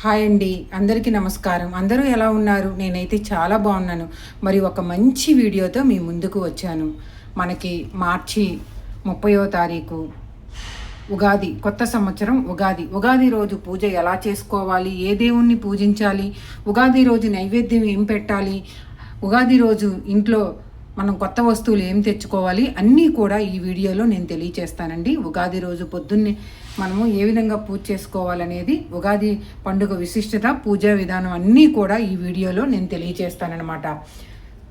Hi అండి అందరికీ నమస్కారం. అందరూ ఎలా ఉన్నారు? నేనైతే చాలా బాగున్నాను. మరి ఒక మంచి వీడియోతో మీ ముందుకు వచ్చాను. మనకి మార్చి ముప్పయో తారీఖు ఉగాది కొత్త సంవత్సరం ఉగాది. ఉగాది రోజు పూజ ఎలా చేసుకోవాలి? ఏ దేవుణ్ణి పూజించాలి? ఉగాది రోజు నైవేద్యం ఏం పెట్టాలి? ఉగాది రోజు ఇంట్లో మనం కొత్త వస్తువులు ఏం తెచ్చుకోవాలి? అన్నీ కూడా ఈ వీడియోలో నేను తెలియచేస్తానండి. ఉగాది రోజు పొద్దున్నే మనము ఏ విధంగా పూజ చేసుకోవాలనేది ఉగాది పండుగ విశిష్టత పూజా విధానం అన్నీ కూడా ఈ వీడియోలో నేను తెలియజేస్తానన్నమాట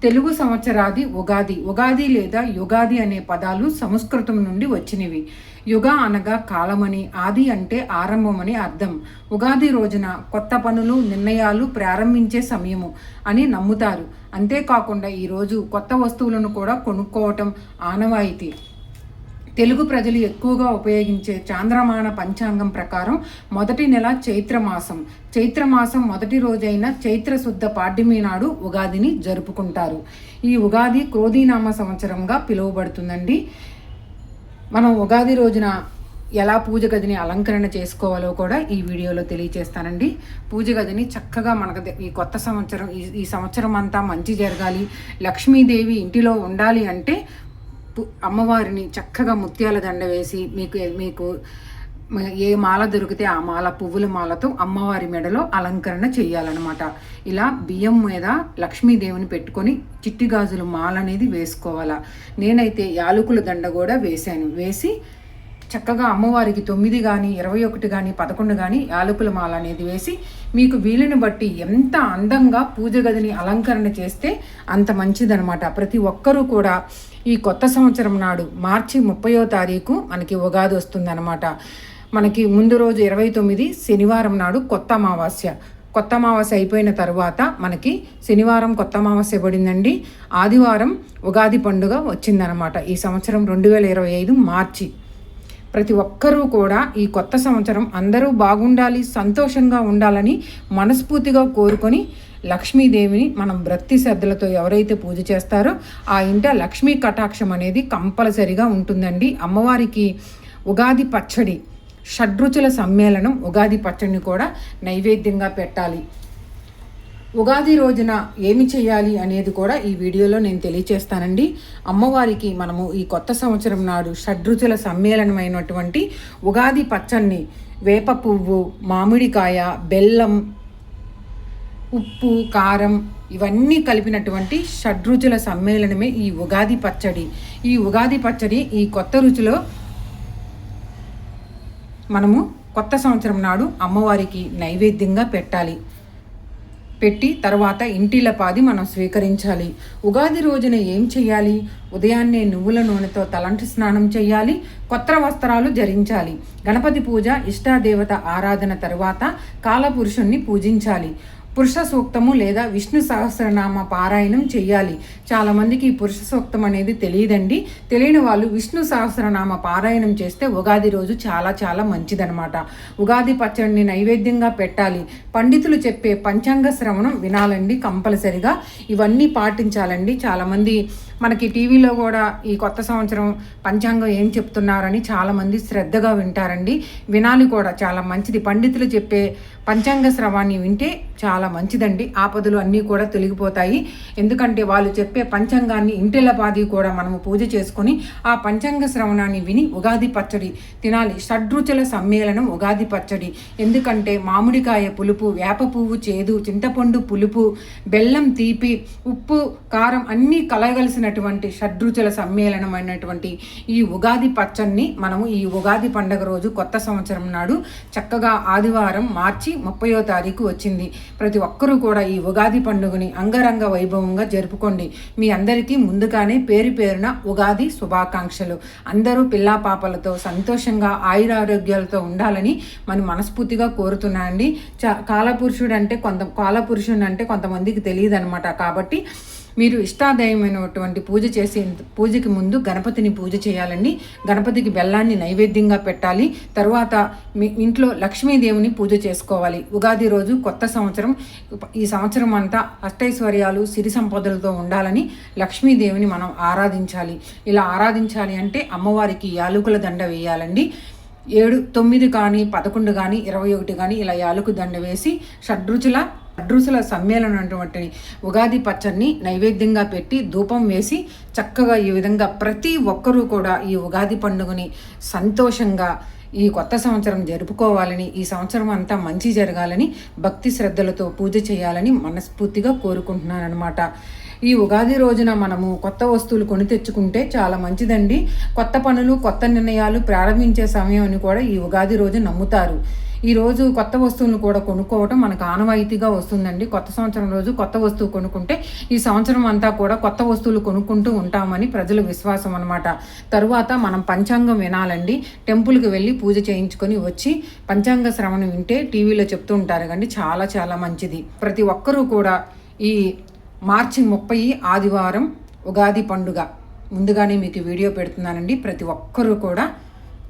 తెలుగు సంవత్సరాది ఉగాది ఉగాది లేదా యుగాది అనే పదాలు సంస్కృతం నుండి వచ్చినవి. యుగ అనగా కాలమని ఆది అంటే ఆరంభమని అర్థం. ఉగాది రోజున కొత్త పనులు నిర్ణయాలు ప్రారంభించే సమయము అని నమ్ముతారు. అంతేకాకుండా ఈరోజు కొత్త వస్తువులను కూడా కొనుక్కోవటం ఆనవాయితీ. తెలుగు ప్రజలు ఎక్కువగా ఉపయోగించే చాంద్రమాన పంచాంగం ప్రకారం మొదటి నెల చైత్రమాసం. చైత్రమాసం మొదటి రోజైన చైత్రశుద్ధ పాడ్యమి నాడు ఉగాదిని జరుపుకుంటారు. ఈ ఉగాది క్రోధీనామ సంవత్సరంగా పిలువబడుతుందండి. మనం ఉగాది రోజున ఎలా పూజ గదిని అలంకరణ చేసుకోవాలో కూడా ఈ వీడియోలో తెలియచేస్తానండి. పూజ గదిని చక్కగా మనకు ఈ కొత్త సంవత్సరం ఈ ఈ సంవత్సరం అంతా మంచి జరగాలి. లక్ష్మీదేవి ఇంటిలో ఉండాలి అంటే అమ్మవారిని చక్కగా ముత్యాల దండ వేసి మీకు మీకు ఏ మాల దొరికితే ఆ మాల పువ్వుల మాలతో అమ్మవారి మెడలో అలంకరణ చేయాలన్నమాట ఇలా బియ్యం మీద లక్ష్మీదేవిని పెట్టుకొని చిట్టి గాజుల మాల అనేది వేసుకోవాలా. నేనైతే యాలకుల దండ కూడా వేశాను. వేసి చక్కగా అమ్మవారికి తొమ్మిది కానీ ఇరవై ఒకటి కానీ పదకొండు కానీ యాలకుల మాల అనేది వేసి మీకు వీలుని బట్టి ఎంత అందంగా పూజ గదిని అలంకరణ చేస్తే అంత మంచిదనమాట ప్రతి ఒక్కరూ కూడా ఈ కొత్త సంవత్సరం నాడు మార్చి ముప్పయో తారీఖు మనకి ఉగాది వస్తుందన్నమాట. మనకి ముందు రోజు ఇరవై తొమ్మిది శనివారం నాడు కొత్త అమావాస్య. కొత్త అమావాస్య అయిపోయిన తర్వాత మనకి శనివారం కొత్త అమావాస్య పడిందండి. ఆదివారం ఉగాది పండుగ వచ్చిందనమాట ఈ సంవత్సరం రెండు వేల ఇరవై ఐదు మార్చి. ప్రతి ఒక్కరూ కూడా ఈ కొత్త సంవత్సరం అందరూ బాగుండాలి సంతోషంగా ఉండాలని మనస్ఫూర్తిగా కోరుకొని లక్ష్మీదేవిని మనం భక్తి శ్రద్ధలతో ఎవరైతే పూజ చేస్తారో ఆ ఇంట లక్ష్మీ కటాక్షం అనేది కంపల్సరిగా ఉంటుందండి. అమ్మవారికి ఉగాది పచ్చడి షడ్రుచుల సమ్మేళనం ఉగాది పచ్చడిని కూడా నైవేద్యంగా పెట్టాలి. ఉగాది రోజున ఏమి చేయాలి అనేది కూడా ఈ వీడియోలో నేను తెలియచేస్తానండి. అమ్మవారికి మనము ఈ కొత్త సంవత్సరం నాడు షడ్రుచుల సమ్మేళనమైనటువంటి ఉగాది పచ్చడిని వేప పువ్వు మామిడికాయ బెల్లం ఉప్పు కారం ఇవన్నీ కలిపినటువంటి షడ్రుచుల సమ్మేళనమే ఈ ఉగాది పచ్చడి. ఈ ఉగాది పచ్చడి ఈ కొత్త రుచిలో మనము కొత్త సంవత్సరం నాడు అమ్మవారికి నైవేద్యంగా పెట్టాలి. పెట్టి తర్వాత ఇంటిల పాది మనం స్వీకరించాలి. ఉగాది రోజున ఏం చేయాలి ఉదయాన్నే నువ్వుల నూనెతో తలంటి స్నానం చేయాలి కొత్త వస్త్రాలు ధరించాలి. గణపతి పూజ ఇష్టాదేవత ఆరాధన తరువాత కాలపురుషుణ్ణి పూజించాలి. పురుష సూక్తము లేదా విష్ణు సహస్రనామ పారాయణం చేయాలి చాలామందికి ఈ పురుష సూక్తం అనేది తెలియదండి. తెలియని వాళ్ళు విష్ణు సహస్రనామ పారాయణం చేస్తే ఉగాది రోజు చాలా చాలా మంచిదనమాట ఉగాది పచ్చడిని నైవేద్యంగా పెట్టాలి. పండితులు చెప్పే పంచాంగ శ్రవణం వినాలండి కంపల్సరిగా. ఇవన్నీ పాటించాలండి. చాలామంది మనకి టీవీలో కూడా ఈ కొత్త సంవత్సరం పంచాంగం ఏం చెప్తున్నారని చాలామంది శ్రద్ధగా వింటారండి. వినాలి కూడా చాలా మంచిది. పండితులు చెప్పే పంచాంగ శ్రవాన్ని వింటే చాలా మంచిదండి. ఆపదలు అన్నీ కూడా తొలగిపోతాయి. ఎందుకంటే వాళ్ళు చెప్పే పంచాంగాన్ని ఇంటిలపాది కూడా మనము పూజ చేసుకొని ఆ పంచాంగ శ్రవణాన్ని విని ఉగాది పచ్చడి తినాలి. షడ్రుచుల సమ్మేళనం ఉగాది పచ్చడి. ఎందుకంటే మామిడికాయ పులుపు వేప పువ్వు చేదు చింతపండు పులుపు బెల్లం తీపి ఉప్పు కారం అన్నీ వచ్చినటువంటి షడ్రుచుల సమ్మేళనమైనటువంటి ఈ ఉగాది పచ్చడిని మనము ఈ ఉగాది పండగ రోజు కొత్త సంవత్సరం నాడు చక్కగా ఆదివారం మార్చి ముప్పయో తారీఖు వచ్చింది. ప్రతి ఒక్కరూ కూడా ఈ ఉగాది పండుగని అంగరంగ వైభవంగా జరుపుకోండి. మీ అందరికీ ముందుగానే పేరు పేరున ఉగాది శుభాకాంక్షలు. అందరూ పిల్లా పాపలతో సంతోషంగా ఆయురారోగ్యాలతో ఉండాలని మనం మనస్ఫూర్తిగా కోరుతున్నానండి. చ కాలపురుషుడు అంటే కొంత కాలపురుషుడు అంటే కొంతమందికి తెలియదు అనమాట కాబట్టి మీరు ఇష్టాదయమైనటువంటి పూజ చేసే పూజకి ముందు గణపతిని పూజ చేయాలండి. గణపతికి బెల్లాన్ని నైవేద్యంగా పెట్టాలి. తర్వాత మీ ఇంట్లో లక్ష్మీదేవిని పూజ చేసుకోవాలి. ఉగాది రోజు కొత్త సంవత్సరం ఈ సంవత్సరం అంతా అష్టైశ్వర్యాలు సిరి సంపదలతో ఉండాలని లక్ష్మీదేవిని మనం ఆరాధించాలి. ఇలా ఆరాధించాలి అంటే అమ్మవారికి యాలుకల దండ వేయాలండి. ఏడు తొమ్మిది కానీ పదకొండు కానీ ఇరవై ఒకటి కానీ ఇలా యాలకు దండ వేసి షడ్రుచుల అడ్రూసుల సమ్మేళనం అటువంటి ఉగాది పచ్చడిని నైవేద్యంగా పెట్టి ధూపం వేసి చక్కగా ఈ విధంగా ప్రతి ఒక్కరూ కూడా ఈ ఉగాది పండుగని సంతోషంగా ఈ కొత్త సంవత్సరం జరుపుకోవాలని ఈ సంవత్సరం అంతా మంచి జరగాలని భక్తి శ్రద్ధలతో పూజ చేయాలని మనస్ఫూర్తిగా కోరుకుంటున్నాను అనమాట ఈ ఉగాది రోజున మనము కొత్త వస్తువులు కొని తెచ్చుకుంటే చాలా మంచిదండి. కొత్త పనులు కొత్త నిర్ణయాలు ప్రారంభించే సమయం అని కూడా ఈ ఉగాది రోజు నమ్ముతారు. ఈ రోజు కొత్త వస్తువులను కూడా కొనుక్కోవటం మనకు ఆనవాయితీగా వస్తుందండి. కొత్త సంవత్సరం రోజు కొత్త వస్తువు కొనుక్కుంటే ఈ సంవత్సరం అంతా కూడా కొత్త వస్తువులు కొనుక్కుంటూ ఉంటామని ప్రజల విశ్వాసం అనమాట తరువాత మనం పంచాంగం వినాలండి. టెంపుల్కి వెళ్ళి పూజ చేయించుకొని వచ్చి పంచాంగ శ్రవణం వింటే టీవీలో చెప్తూ ఉంటారు కండి చాలా చాలా మంచిది. ప్రతి ఒక్కరూ కూడా ఈ మార్చి ముప్పై ఆదివారం ఉగాది పండుగ ముందుగానే మీకు వీడియో పెడుతున్నానండి. ప్రతి ఒక్కరూ కూడా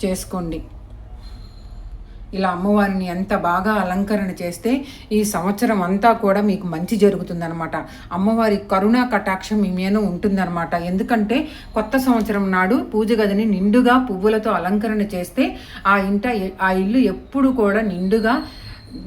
చేసుకోండి. ఇలా అమ్మవారిని ఎంత బాగా అలంకరణ చేస్తే ఈ సంవత్సరం అంతా కూడా మీకు మంచి జరుగుతుందనమాట అమ్మవారి కరుణా కటాక్షం ఇమేను ఉంటుందన్నమాట. ఎందుకంటే కొత్త సంవత్సరం నాడు పూజ గదిని నిండుగా పువ్వులతో అలంకరణ చేస్తే ఆ ఇంట ఆ ఇల్లు ఎప్పుడు కూడా నిండుగా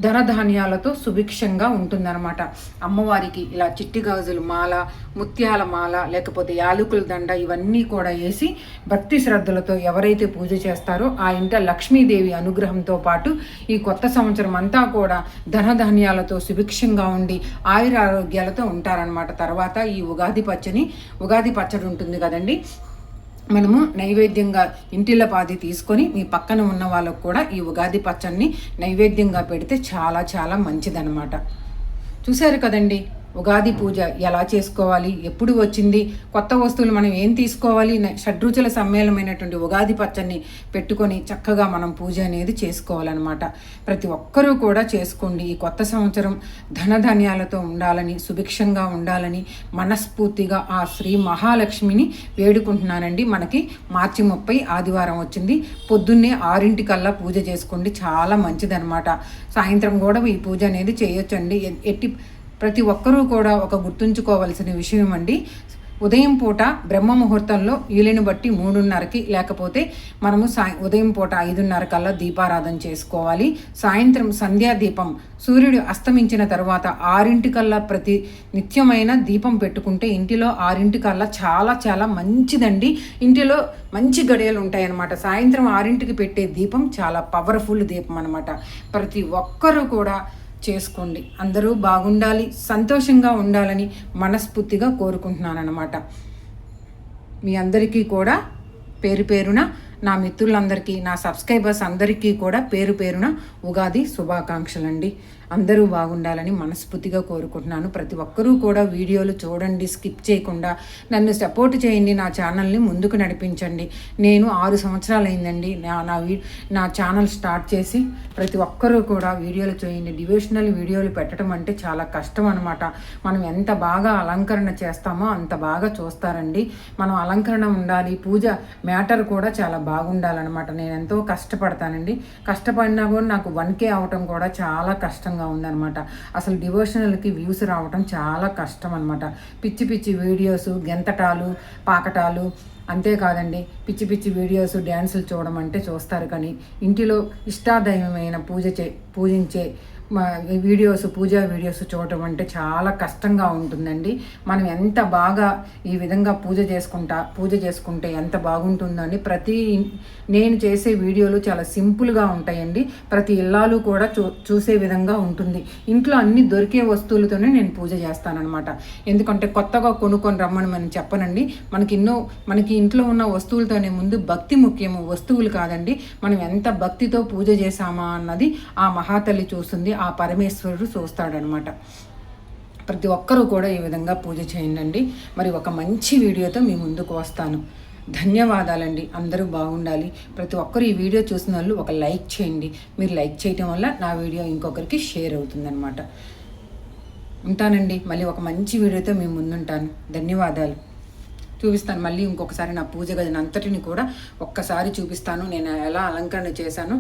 ధనధాన్యాలతో సుభిక్షంగా ఉంటుందన్నమాట. అమ్మవారికి ఇలా చిట్టి గాజులు మాల ముత్యాల మాల లేకపోతే యాలకుల దండ ఇవన్నీ కూడా వేసి భక్తి శ్రద్ధలతో ఎవరైతే పూజ చేస్తారో ఆ ఇంట లక్ష్మీదేవి అనుగ్రహంతో పాటు ఈ కొత్త సంవత్సరం అంతా కూడా ధనధాన్యాలతో సుభిక్షంగా ఉండి ఆయురారోగ్యాలతో ఉంటారనమాట తర్వాత ఈ ఉగాది పచ్చని ఉగాది పచ్చడి ఉంటుంది కదండి. మనము నైవేద్యంగా ఇంటిలో పాది తీసుకొని మీ పక్కన ఉన్న వాళ్ళకు కూడా ఈ ఉగాది పచ్చడిని నైవేద్యంగా పెడితే చాలా చాలా మంచిదనమాట చూశారు కదండి? ఉగాది పూజ ఎలా చేసుకోవాలి? ఎప్పుడు వచ్చింది? కొత్త వస్తువులు మనం ఏం తీసుకోవాలి? షడ్రుచుల సమ్మేళనమైనటువంటి ఉగాది పచ్చని పెట్టుకొని చక్కగా మనం పూజ అనేది చేసుకోవాలన్నమాట. ప్రతి ఒక్కరూ కూడా చేసుకోండి. ఈ కొత్త సంవత్సరం ధనధాన్యాలతో ఉండాలని సుభిక్షంగా ఉండాలని మనస్ఫూర్తిగా ఆ శ్రీ మహాలక్ష్మిని వేడుకుంటున్నానండి. మనకి మార్చి ముప్పై ఆదివారం వచ్చింది. పొద్దున్నే ఆరింటికల్లా పూజ చేసుకోండి. చాలా మంచిదనమాట సాయంత్రం కూడా ఈ పూజ అనేది చేయొచ్చండి. ఎట్టి ప్రతి ఒక్కరూ కూడా ఒక గుర్తుంచుకోవాల్సిన విషయం అండి. ఉదయం పూట బ్రహ్మ ముహూర్తంలో వీలుని బట్టి మూడున్నరకి లేకపోతే మనము సాయ ఉదయం పూట ఐదున్నర కల్లా దీపారాధన చేసుకోవాలి. సాయంత్రం సంధ్యా దీపం సూర్యుడు అస్తమించిన తర్వాత ఆరింటికల్లా ప్రతి నిత్యమైన దీపం పెట్టుకుంటే ఇంటిలో ఆరింటికల్లా చాలా చాలా మంచిదండి. ఇంటిలో మంచి గడియలు ఉంటాయన్నమాట. సాయంత్రం ఆరింటికి పెట్టే దీపం చాలా పవర్ఫుల్ దీపం అనమాట ప్రతి ఒక్కరూ కూడా చేసుకోండి. అందరూ బాగుండాలి సంతోషంగా ఉండాలని మనస్ఫూర్తిగా కోరుకుంటున్నాను అనమాట మీ అందరికీ కూడా పేరు పేరున నా మిత్రులందరికీ నా సబ్స్క్రైబర్స్ అందరికీ కూడా పేరు పేరున ఉగాది శుభాకాంక్షలండి. అందరూ బాగుండాలని మనస్ఫూర్తిగా కోరుకుంటున్నాను. ప్రతి ఒక్కరూ కూడా వీడియోలు చూడండి స్కిప్ చేయకుండా నన్ను సపోర్ట్ చేయండి నా ఛానల్ని ముందుకు నడిపించండి. నేను ఆరు సంవత్సరాలు అయిందండి నా నా నా ఛానల్ స్టార్ట్ చేసి ప్రతి ఒక్కరూ కూడా వీడియోలు చేయండి డివోషనల్ వీడియోలు పెట్టడం అంటే చాలా కష్టం అనమాట మనం ఎంత బాగా అలంకరణ చేస్తామో అంత బాగా చూస్తారండి. మనం అలంకరణ ఉండాలి. పూజ మ్యాటర్ కూడా చాలా బాగుండాలన్నమాట. నేను ఎంతో కష్టపడతానండి. కష్టపడినా కూడా నాకు వన్ కే అవటం కూడా చాలా కష్టంగా ఉందన్నమాట. అసలు డివోషనల్కి వ్యూస్ రావటం చాలా కష్టం అనమాట పిచ్చి పిచ్చి వీడియోస్ గెంతటాలు పాకటాలు అంతేకాదండి. పిచ్చి పిచ్చి వీడియోస్ డ్యాన్సులు చూడమంటే చూస్తారు కానీ ఇంటిలో ఇష్టాదైవమైన పూజ చే పూజించే వీడియోస్ పూజా వీడియోస్ చూడటం అంటే చాలా కష్టంగా ఉంటుందండి. మనం ఎంత బాగా ఈ విధంగా పూజ చేసుకుంటా పూజ చేసుకుంటే ఎంత బాగుంటుందని ప్రతి నేను చేసే వీడియోలు చాలా సింపుల్గా ఉంటాయండి. ప్రతి ఇల్లాలు కూడా చూ చూసే విధంగా ఉంటుంది. ఇంట్లో అన్ని దొరికే వస్తువులతోనే నేను పూజ చేస్తానన్నమాట. ఎందుకంటే కొత్తగా కొనుక్కొని రమ్మని మనం చెప్పనండి. మనకి ఎన్నో మనకి ఇంట్లో ఉన్న వస్తువులతోనే ముందు భక్తి ముఖ్యము. వస్తువులు కాదండి. మనం ఎంత భక్తితో పూజ చేశామా అన్నది ఆ మహాతల్లి చూస్తుంది. ఆ పరమేశ్వరుడు చూస్తాడనమాట. ప్రతి ఒక్కరూ కూడా ఈ విధంగా పూజ చేయండి మరి ఒక మంచి వీడియోతో మీ ముందుకు వస్తాను. ధన్యవాదాలండి. అందరూ బాగుండాలి. ప్రతి ఒక్కరు ఈ వీడియో చూసిన వాళ్ళు ఒక లైక్ చేయండి. మీరు లైక్ చేయటం వల్ల నా వీడియో ఇంకొకరికి షేర్ అవుతుందన్నమాట ఉంటానండి. మళ్ళీ ఒక మంచి వీడియోతో మేము ముందుంటాను. ధన్యవాదాలు. చూపిస్తాను. మళ్ళీ ఇంకొకసారి నా పూజ గదిని అంతటిని కూడా ఒక్కసారి చూపిస్తాను. నేను ఎలా అలంకరణ చేశాను.